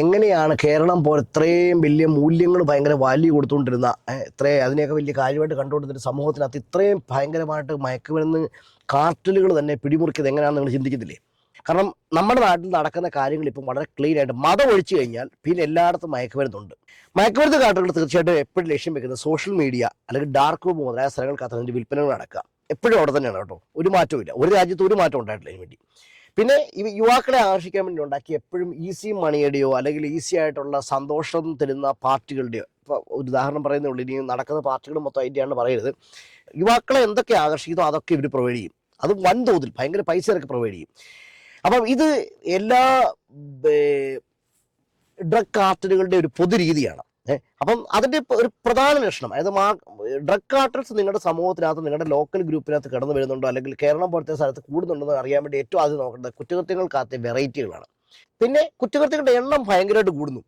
എങ്ങനെയാണ് കേരളം പോലെ ഇത്രയും വലിയ മൂല്യങ്ങൾ ഭയങ്കര വാല്യൂ കൊടുത്തുകൊണ്ടിരുന്ന ഇത്രേ അതിനെയൊക്കെ വലിയ കാര്യമായിട്ട് കണ്ടുകൊണ്ടിരുന്ന സമൂഹത്തിനകത്ത് ഇത്രയും ഭയങ്കരമായിട്ട് മയക്കുമരുന്ന് കാർട്ടലുകൾ തന്നെ പിടിമുറുക്കിയത് എങ്ങനെയാണെന്ന് നിങ്ങൾ ചിന്തിക്കുന്നില്ലേ? കാരണം നമ്മുടെ നാട്ടിൽ നടക്കുന്ന കാര്യങ്ങൾ ഇപ്പം വളരെ ക്ലീൻ ആയിട്ട് മതം ഒഴിച്ചു കഴിഞ്ഞാൽ പിന്നെ എല്ലായിടത്തും മയക്കുമരുന്നുണ്ട്. മയക്കുമരുന്ന് കാർട്ടുകൾ തീർച്ചയായിട്ടും എപ്പോഴും ലക്ഷ്യം വെക്കുന്നത് സോഷ്യൽ മീഡിയ അല്ലെങ്കിൽ ഡാർക്ക് റൂം മുതലായ സ്ഥലങ്ങൾക്കകത്ത് അതിന്റെ വിൽപ്പനകൾ നടക്കുക. എപ്പോഴും അവിടെ തന്നെയാണ് കേട്ടോ. ഒരു മാറ്റവും ഇല്ല. ഒരു രാജ്യത്ത് ഒരു മാറ്റം ഉണ്ടായിട്ടില്ല അതിന് വേണ്ടി. പിന്നെ ഈ യുവാക്കളെ ആകർഷിക്കാൻ വേണ്ടി ഉണ്ടാക്കി എപ്പോഴും ഈസി മണിയുടെയോ അല്ലെങ്കിൽ ഈസി ആയിട്ടുള്ള സന്തോഷം തരുന്ന പാർട്ടികളുടെയോ ഇപ്പോൾ ഒരു ഉദാഹരണം പറയുന്നേ ഉള്ളൂ ഇനി നടക്കുന്ന പാർട്ടികൾ മൊത്തം അതിന്റെയാണ് പറയരുത്. യുവാക്കളെ എന്തൊക്കെ ആകർഷിക്കുന്നോ അതൊക്കെ ഇവർ പ്രൊവൈഡ് ചെയ്യും. അത് വൻതോതിൽ ഭയങ്കര പൈസ ഇറക്കി പ്രൊവൈഡ് ചെയ്യും. അപ്പം ഇത് എല്ലാ ഡ്രഗ് കാർട്ടലുകളുടെ ഒരു പൊതുരീതിയാണ്. ഏഹ് അപ്പം അതിന്റെ ഒരു പ്രധാന ലക്ഷണം അതായത് ഡ്രഗ് കാർട്ടൽസ് നിങ്ങളുടെ സമൂഹത്തിനകത്ത് നിങ്ങളുടെ ലോക്കൽ ഗ്രൂപ്പിനകത്ത് കടന്നു വരുന്നുണ്ടോ? അല്ലെങ്കിൽ കേരളം പോലത്തെ സ്ഥലത്ത് കൂടുന്നുണ്ടോ എന്ന് അറിയാൻ വേണ്ടി ഏറ്റവും ആദ്യം നോക്കേണ്ടത് കുറ്റകൃത്യങ്ങൾക്കകത്തെ വെറൈറ്റികളാണ് പിന്നെ കുറ്റകൃത്യങ്ങളുടെ എണ്ണം ഭയങ്കരമായിട്ട് കൂടുന്നു.